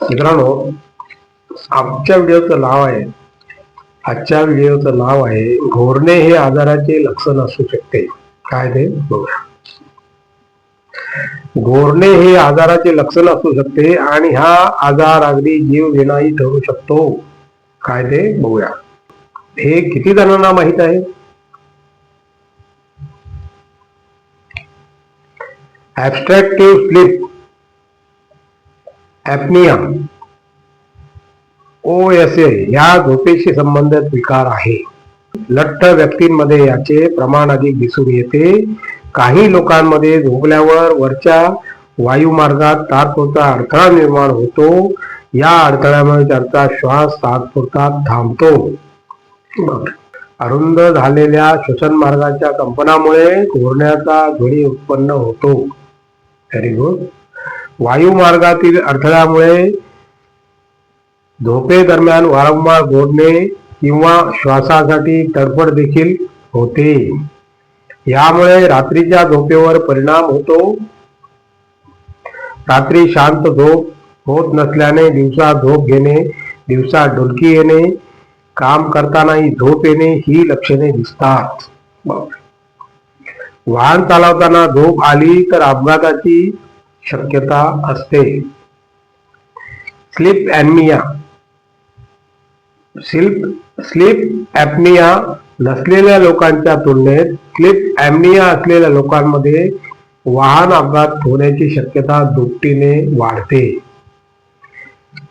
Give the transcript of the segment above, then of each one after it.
मित्रांनो आमच्या व्हिडिओचं नाव आहे आजच्या व्हिडिओचं नाव आहे घोरणे हे आजाराचे लक्षण असू शकते. काय ते? बघूया घोरणे हे आजाराचे लक्षण असू शकते आणि हा आजार अगदी जीव घेणारी ठरू शकतो. काय ते? बघूया. हे किती जणांना माहीत आहे? ऍबस्ट्रॅक्टिव्ह स्लीप ऍपनिया ओ एस ए ह्या झोपेशी संबंधित विकार आहे. लठ्ठ व्यक्तींमध्ये याचे प्रमाण अधिक दिसून येते. काही लोकांमध्ये झोपल्यावर वरच्या वायुमार्गात तात्पुरता अडथळा निर्माण होतो. या अडथळ्यामुळे त्यांचा श्वास तात्पुरता थांबतो. अरुंद झालेल्या श्वसन मार्गाच्या कंपनामुळे घोरण्याचा ध्वनी उत्पन्न होतो. व्हेरी गुड वायुमार्गातील अडथळ्यामुळे झोपेदरम्यान वारंवार गोडणे किंवा श्वासासाठी तडफड देखील होते. यामुळे रात्रीच्या झोपेवर परिणाम होतो. रात्री शांत झोप होत नसल्याने दिवसा झोप घेणे दिवसा डुलकी येणे काम करतानाही झोप येणे ही लक्षणे दिसतात. वाहन चालवताना झोप आली तर अपघाताची शक्यता असते. Sleep anaemia sleep sleep apnoea नसलेल्या लोकांच्या तुलनेत स्लीप ॲमनिया असलेल्या लोकांमध्ये वाहन अपघात होण्याची शक्यता दुपटीने वाढते.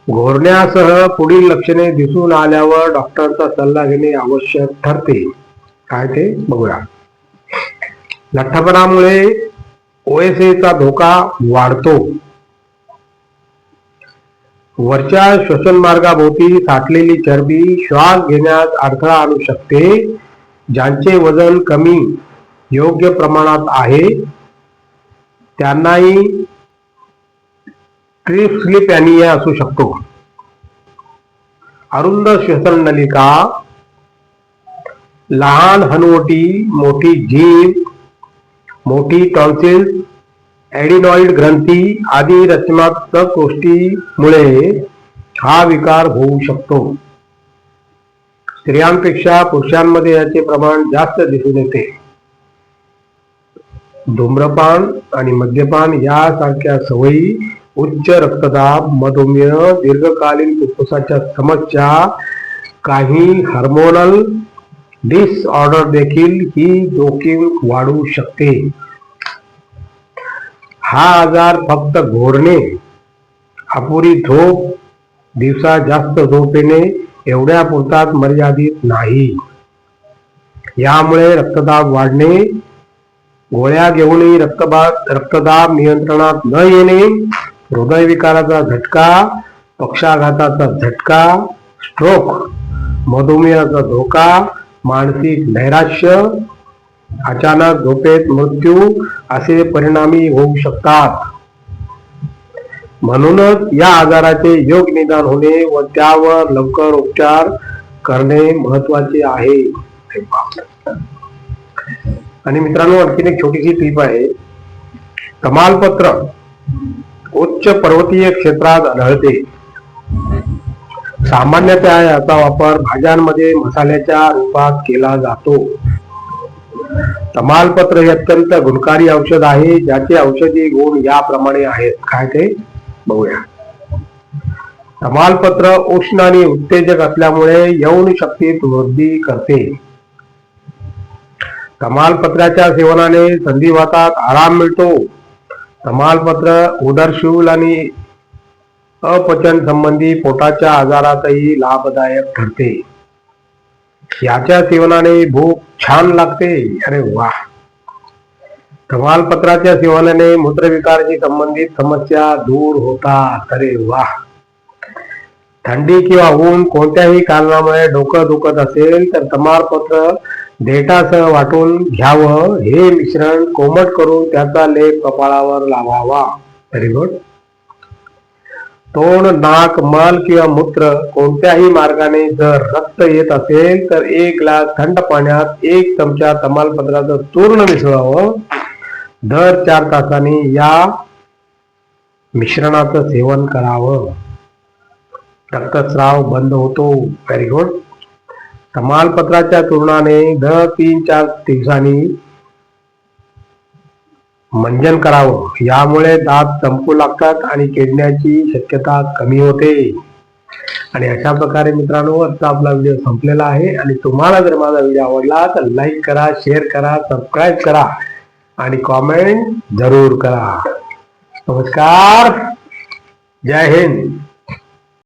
घोरण्यासह पुढील लक्षणे दिसून आल्यावर डॉक्टरचा सल्ला घेणे आवश्यक ठरते. काय ते बघूया. लठ्ठपणामुळे ओएसएचा धोका वाढतो. वरच्या श्वसन मार्गाभोवती साठलेली चरबी श्वास घेण्यात अडथळा आणू शकते ज्यांचे वजन कमी योग्य प्रमाणात आहे. त्यांनाही ट्रिप्सलिपॅनिया असू शकतो. अरुंद श्वसन नलिका लहान हनुवटी मोठी जीभ मोठी टॉन्सिल ॲडिनॉइड ग्रंथी आदी रचनात्मक गोष्टीमुळे हा विकार होऊ शकतो. स्त्रियांपेक्षा पुरुषांमध्ये याचे प्रमाण जास्त दिसून येते. धूम्रपान आणि मद्यपान यासारख्या सवयी उच्च रक्तदाब मधुमेह दीर्घकालीन फुफ्फुसाच्या समस्या काही हार्मोनल डिसऑर्डर देखील ही जोखीम वाढवू शकते. हा आजार फक्त घोरणे अपुरी झोप दिवसा जास्त झोप येणे एवढ्या पुरतात मर्यादित नाही. यामुळे रक्तदाब वाढणे गोळ्या घेऊनही रक्तदाब रक्तदाब नियंत्रणात न येणे हृदयविकाराचा झटका पक्षाघाताचा झटका स्ट्रोक मधुमेहाचा धोका मानसिक नैराश्य अचानक झोपेत मृत्यू असे परिणामी होऊ शकतात. म्हणूनच या आजाराचे योग निदान होणे व त्यावर लवकर उपचार करणे महत्त्वाचे आहे. आणि मित्रांनो आणखीन एक छोटीशी टीप आहे. तमालपत्र उच्च पर्वतीय क्षेत्रात आढळते. सामान्यतः याचा वापर भाज्यांमध्ये मसाल्याच्या रूपात केला जातो. तमालपत्र हे अत्यंत गुणकारी औषध आहे ज्याचे औषधी गुण याप्रमाणे आहेत. काय ते? बघूया. तमालपत्र उष्ण आणि उत्तेजक असल्यामुळे यौन शक्तीत वृद्धी करते. तमालपत्राच्या सेवनाने संधिवातात आराम मिळतो. तमालपत्र उदरशूल आणि अपचन संबंधी पोटाच्या आजारातही लाभदायक ठरते. याच्या सेवनाने भूक छान लागते. अरे वा. तमालपत्राच्या सेवनाने मूत्रविकाराशी संबंधित समस्या दूर होतात. अरे वा. थंडी किंवा ऊन कोणत्याही कारणामुळे डोकं दुखत असेल तर तमालपत्र देठासह वाटून घ्यावं. हे मिश्रण कोमट करून त्याचा लेप कपाळावर लावावा. व्हेरी गुड तोंड नाक मल किंवा मूत्र कोणत्याही मार्गाने जर रक्त येत असेल तर एक ग्लास थंड पाण्यात एक चमचा तमालपत्राचं चूर्ण मिसळावं. दर चार तासांनी या मिश्रणाचं सेवन करावं. रक्तस्राव बंद होतो. व्हेरी गुड तमालपत्राच्या चूर्णाने दर तीन चार दिवसांनी मंजन करावं. यामुळे दात चमकू लागतात आणि किडण्याची शक्यता कमी होते. आणि अशा प्रकारे मित्रांनो आजचा आपला व्हिडिओ संपलेला आहे. आणि तुम्हाला जर माझा व्हिडिओ आवडला तर लाईक करा शेअर करा सबस्क्राईब करा आणि कॉमेंट जरूर करा. नमस्कार. जय हिंद.